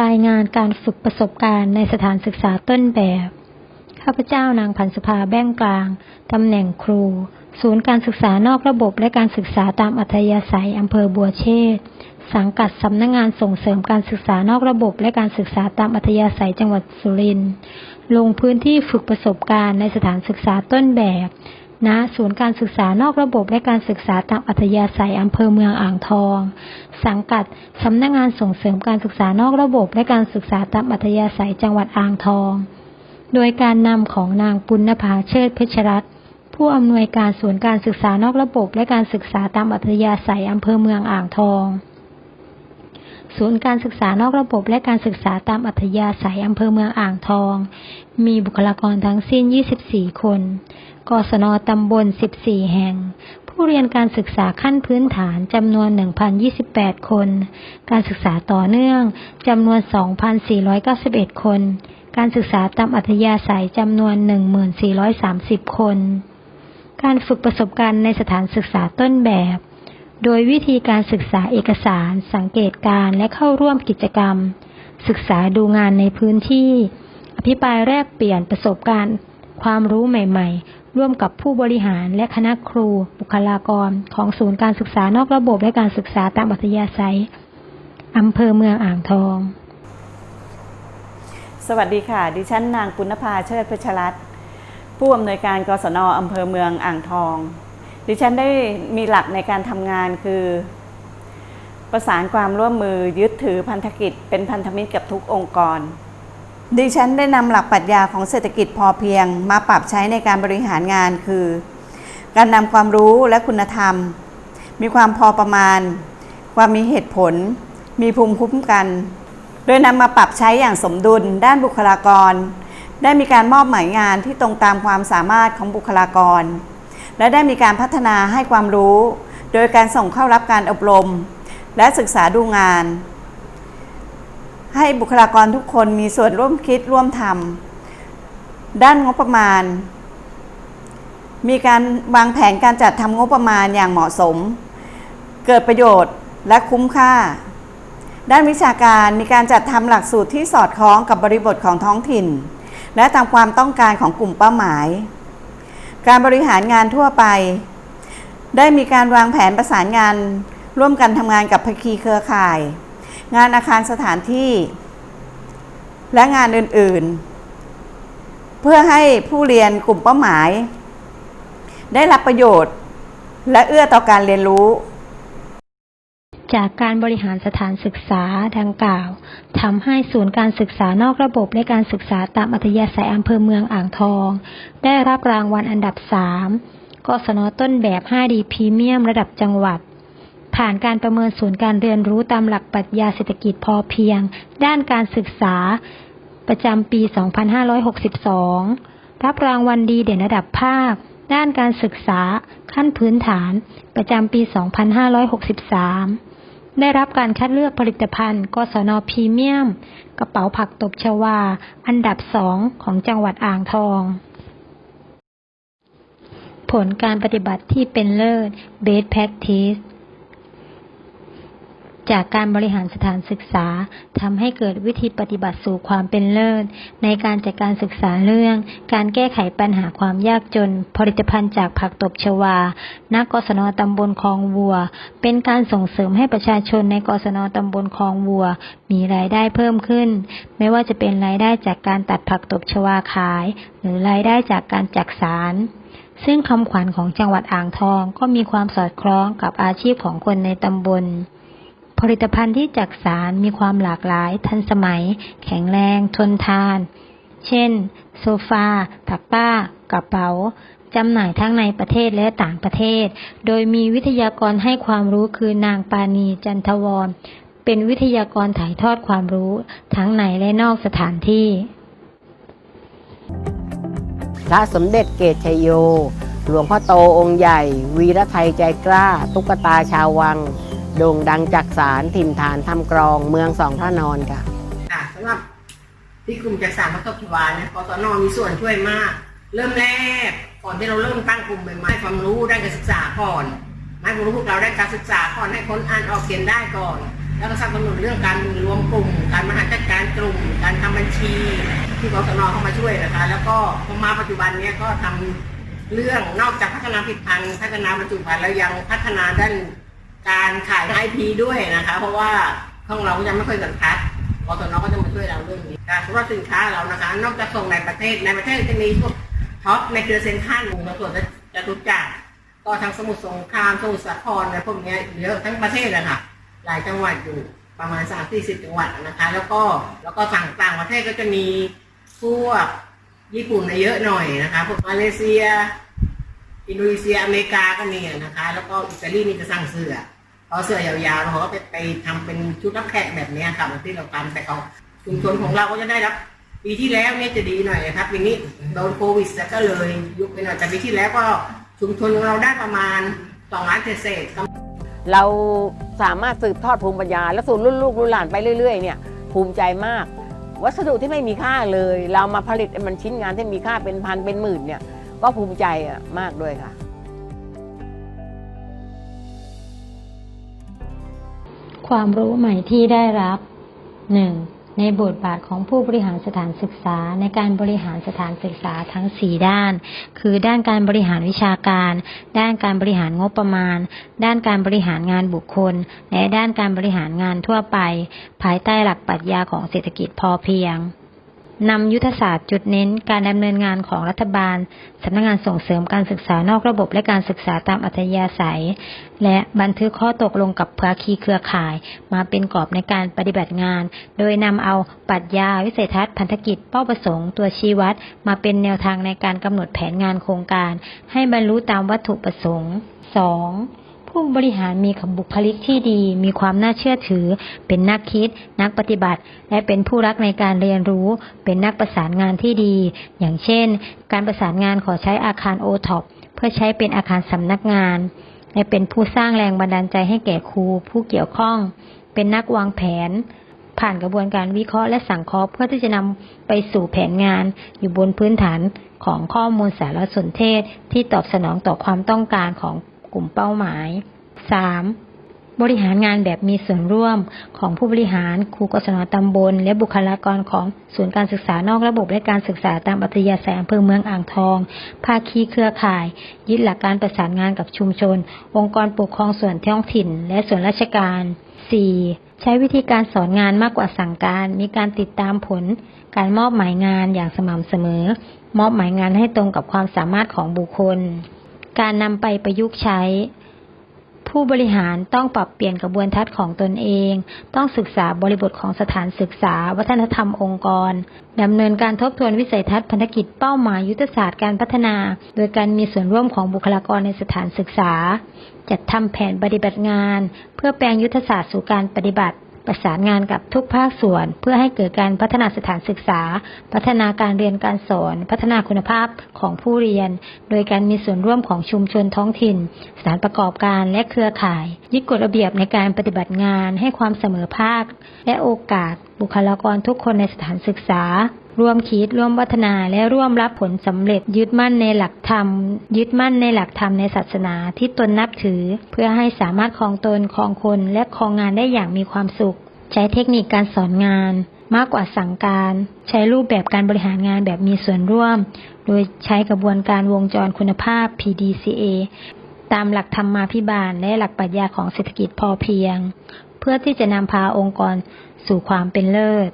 รายงานการฝึกประสบการณ์ในสถานศึกษาต้นแบบ ข้าพเจ้านางพันสภาแบ้งกลาง ตำแหน่งครู ศูนย์การศึกษานอกระบบและการศึกษาตามอัธยาศัยอำเภอบัวเชษสังกัดสำนักงงานส่งเสริมการศึกษานอกระบบ และการศึกษาตามอัธยาศัยจังหวัดสุรินทร์ ลงพื้นที่ฝึกประสบการณ์ในสถานศึกษาต้นแบบ ณศูนย์การศึกษานอกระบบและการศึกษาตามอัธยาศัยอำเภอเมืองอ่างทอง สังกัดสำนักงานส่งเสริมการศึกษานอกระบบ และการศึกษาตามอัธยาศัยจังหวัดอ่างทอง โดยการนำของนางปุณณภาเชิดเพชรรัตน์ผู้อำนวยการศูนย์การศึกษานอกระบบ และการศึกษาตามอัธยาศัยอำเภอเมืองอ่างทอง ศูนย์การศึกษานอกระบบและการศึกษาตามอัธยาศัยอำเภอเมืองอ่างทอง มีบุคลากรทั้งสิ้น 24 คน กศนตำบล 14 แห่ง ผู้เรียนการศึกษาขั้นพื้นฐานจำนวน 1,028 คน การศึกษาต่อเนื่องจำนวน 2,491 คน การศึกษาตามอัธยาศัยจำนวน 1430 คน การฝึกประสบการณ์ในสถานศึกษาต้นแบบ โดยวิธีการศึกษาเอกสาร สังเกตการและเข้าร่วมกิจกรรม ศึกษาดูงานในพื้นที่ อภิปรายแลกเปลี่ยนประสบการณ์ ความรู้ใหม่ ๆ ร่วมกับผู้บริหารและคณะครู บุคลากร ของศูนย์การศึกษานอกระบบและการศึกษาตามอัธยาศัยอำเภอเมืองอ่างทอง สวัสดีค่ะ ดิฉันนางปุณภาเชิดเพชรรัตน์ผู้อำนวยการกศนอำเภอเมืองอ่างทอง ดิฉันได้มีหลักในการทำงานคือ ประสานความร่วมมือยึดถือพันธกิจ เป็นพันธมิตรกับทุกองค์กร ดิฉันได้นำหลักปรัชญาของเศรษฐกิจพอเพียง มาปรับใช้ในการบริหารงานคือ การนำความรู้และคุณธรรม มีความพอประมาณ ความมีเหตุผล มีภูมิคุ้มกัน โดยนำมาปรับใช้อย่างสมดุลด้านบุคลากร ได้มีการมอบหมายงานที่ตรงตามความสามารถของบุคลากร และได้มีการพัฒนาให้ความรู้ โดยการส่งเข้ารับการอบรม และศึกษาดูงาน ให้บุคลากรทุกคนมีส่วนร่วมคิดร่วมทำด้านงบประมาณ มีการวางแผนการจัดทำงบประมาณอย่างเหมาะสม เกิดประโยชน์และคุ้มค่า ด้านวิชาการมีการจัดทำหลักสูตรที่สอดคล้องกับบริบทของท้องถิ่น และตามความต้องการของกลุ่มเป้าหมาย การบริหารงานทั่วไป ได้มีการวางแผนประสานงาน ร่วมกันทำงานกับภาคีเครือข่าย งานอาคารสถานที่ และงานอื่นๆ เพื่อให้ผู้เรียนกลุ่มเป้าหมาย ได้รับประโยชน์ และเอื้อต่อการเรียนรู้ จากการบริหารสถานศึกษาดังกล่าวทำให้ศูนย์การศึกษานอกระบบและการศึกษาตามอัธยาศัยอำเภอเมืองอ่างทอง ได้รับรางวัลอันดับ 3กศนต้นแบบ 5D พรีเมียมระดับจังหวัด ผ่านการประเมินศูนย์การเรียนรู้ตามหลักปรัชญาเศรษฐกิจพอเพียง ด้านการศึกษาประจำปี 2562 รับรางวัลดีเด่นระดับภาค ด้านการศึกษาขั้นพื้นฐานประจำปี 2563 ได้รับการคัดเลือกผลิตภัณฑ์ กสนพรีเมียม กระเป๋าผักตบชวา อันดับสองของจังหวัดอ่างทอง ผลการปฏิบัติที่เป็นเลิศ Best Practice จากการบริหารสถานศึกษาทำให้เกิดวิธีปฏิบัติสู่ความเป็นเลิศ ในการจัดการศึกษาเรื่อง การแก้ไขปัญหาความยากจน ผลิตภัณฑ์จากผักตบชวาณกศนตำบลคลองวัว เป็นการส่งเสริมให้ประชาชนในกศนตำบลคลองวัว มีรายได้เพิ่มขึ้น ไม่ว่าจะเป็นรายได้จากการตัดผักตบชวาขาย หรือรายได้จากการจักสารซึ่งคำขวัญของจังหวัดอ่างทองก็มีความสอดคล้องกับอาชีพของคนในตำบล ผลิตภัณฑ์ที่จักสารมีความหลากหลาย ทันสมัย แข็งแรง ทนทาน เช่น โซฟาถักป้า กระเป๋าจำหน่ายทั้งในประเทศและต่างประเทศ โดยมีวิทยากรให้ความรู้คือนางปานีจันทวร เป็นวิทยากรถ่ายทอดความรู้ทั้งในและนอกสถานที่ พระสมเด็จเกตชยโย หลวงพ่อโตองค์ใหญ่ วีรไทยใจกล้า ตุ๊กตาชาววัง โด่งดังจากสารถิ่นฐานทำกรองเมืองสองพระนอนค่ะค่ะสำหรับที่กลุ่มจักสานพระตบชวาเนี่ยกศนมีส่วนช่วยมาก เริ่มแรกก่อนที่เราเริ่มตั้งกลุ่มใหม่ๆให้ความรู้ด้านการศึกษาก่อนให้ความรู้พวกเราได้การศึกษาก่อนให้คนอ่านออกเขียนได้ก่อน แล้วก็สนับสนุนเรื่องการรวมกลุ่ม การบริหารจัดการกลุ่ม การทำบัญชี ที่กศนเข้ามาช่วยนะคะ แล้วก็พอมาปัจจุบันเนี้ยก็ทำเรื่องนอกจากพัฒนาผลิตภัณฑ์พัฒนาบรรจุภัณฑ์แล้วยังพัฒนาด้าน การขายไอพีด้วยนะคะ เพราะว่าของเราก็ยังไม่เคยสันทัดกศนก็จะมาช่วยเราเรื่องนี้การสำหรับสินค้าเรานะคะ นอกจากส่งในประเทศในประเทศจะมีพวกท็อปในเครือเซ็นทรัลในส่วนจตุจักรก็ทางสมุทรสงครามสมุทรสาครอะไรพวกนี้เยอะทั้งประเทศเลยค่ะหลายจังหวัดอยู่ประมาณ3 4 0จังหวัดนะคะ แล้วก็แล้วก็ต่งต่างประเทศก็จะมีพวกญี่ปุ่นน่ะเยอะหน่อยนะคะพวกมาเลเซีย อินโดนีเซียอเมริกาก็มีนะคะ แล้วก็อิตาลีนี่จะสั่งเสื้อ พอเสื้อยาวๆเขาก็ไปไปทำเป็นชุดรับแขกแบบนี้ค่ะเหมือนที่เราทำแต่เขาชุมชนของเราก็จะได้รับปีที่แล้วเนี่ยจะดีหน่อยนะครับปีนี้โดนโควิดแล้วก็เลยยุบไปหน่อยแต่ปีที่แล้วก็ชุมชนของเราได้ประมาณสองล้านเศษเราสามารถสืบทอดภูมิปัญญา และสู่รุ่นลูกรุ่นหลานไปเรื่อย ๆ เนี่ยภูมิใจมาก วัสดุที่ไม่มีค่าเลย เรามาผลิตมันชิ้นงานที่มีค่าเป็นพันเป็นหมื่นเนี่ยก็ภูมิใจมากด้วยค่ะ ความรู้ใหม่ที่ได้รับ 1. ในบทบาทของผู้บริหารสถานศึกษาในการบริหารสถานศึกษาทั้ง 4 ด้าน คือด้านการบริหารวิชาการ ด้านการบริหารงบประมาณ ด้านการบริหารงานบุคคล และด้านการบริหารงานทั่วไป ภายใต้หลักปรัชญาของเศรษฐกิจพอเพียง นำยุทธศาสตร์จุดเน้นการดำเนินงานของรัฐบาลสำนักงานส่งเสริมการศึกษานอกระบบและการศึกษาตามอัธยาศัย และบันทึกข้อตกลงกับภาคีเครือข่าย มาเป็นกรอบในการปฏิบัติงาน โดยนำเอาปรัชญาวิสัยทัศน์พันธกิจเป้าประสงค์ตัวชี้วัด มาเป็นแนวทางในการกำหนดแผนงานโครงการ ให้บรรลุตามวัตถุประสงค์ 2. ผู้บริหารมีบุคลิกที่ดี มีความน่าเชื่อถือ เป็นนักคิด นักปฏิบัติ และเป็นผู้รักในการเรียนรู้ เป็นนักประสานงานที่ดี อย่างเช่น การประสานงานขอใช้อาคารโอท็อปเพื่อใช้เป็นอาคารสำนักงาน และเป็นผู้สร้างแรงบันดาลใจให้แก่ครู ผู้เกี่ยวข้อง เป็นนักวางแผน ผ่านกระบวนการวิเคราะห์และสังเคราะห์เพื่อที่จะนำไปสู่แผนงาน อยู่บนพื้นฐานของข้อมูลสารสนเทศที่ตอบสนองต่อความต้องการของ กลุ่มเป้าหมาย 3. บริหารงานแบบมีส่วนร่วมของผู้บริหารครูกศนตำบล และบุคลากรของศูนย์การศึกษานอกระบบและการศึกษาตามอัธยาศัยอำเภอเมืองอ่างทอง ภาคีเครือข่าย ยึดหลักการประสานงานกับชุมชน องค์กรปกครองส่วนท้องถิ่น และส่วนราชการ 4. ใช้วิธีการสอนงานมากกว่าสั่งการ มีการติดตามผล การมอบหมายงานอย่างสม่ำเสมอ มอบหมายงานให้ตรงกับความสามารถของบุคคล การนำไปประยุกต์ใช้ ผู้บริหารต้องปรับเปลี่ยนกระบวนทัศน์ของตนเอง ต้องศึกษาบริบทของสถานศึกษา วัฒนธรรมองค์กรดำเนินการทบทวนวิสัยทัศน์พันธกิจเป้าหมายยุทธศาสตร์การพัฒนา โดยการมีส่วนร่วมของบุคลากรในสถานศึกษา จัดทำแผนปฏิบัติงาน เพื่อแปลงยุทธศาสตร์สู่การปฏิบัติ ประสานงานกับทุกภาคส่วน เพื่อให้เกิดการพัฒนาสถานศึกษา พัฒนาการเรียนการสอน พัฒนาคุณภาพของผู้เรียน โดยการมีส่วนร่วมของชุมชนท้องถิ่น สถานประกอบการและเครือข่าย ยึดกฎระเบียบในการปฏิบัติงานให้ความเสมอภาค และโอกาสบุคลากรทุกคนในสถานศึกษา ร่วมคิดร่วมพัฒนาและร่วมรับผลสำเร็จยึดมั่นในหลักธรรม ยึดมั่นในหลักธรรมในศาสนาที่ตนนับถือ เพื่อให้สามารถครองตนครองคนและครองงานได้อย่างมีความสุข ใช้เทคนิคการสอนงานมากกว่าสั่งการ ใช้รูปแบบการบริหารงานแบบมีส่วนร่วม โดยใช้กระบวนการวงจรคุณภาพ PDCA ตามหลักธรรมาภิบาลและหลักปรัชญาของเศรษฐกิจพอเพียง เพื่อที่จะนำพาองค์กรสู่ความเป็นเลิศ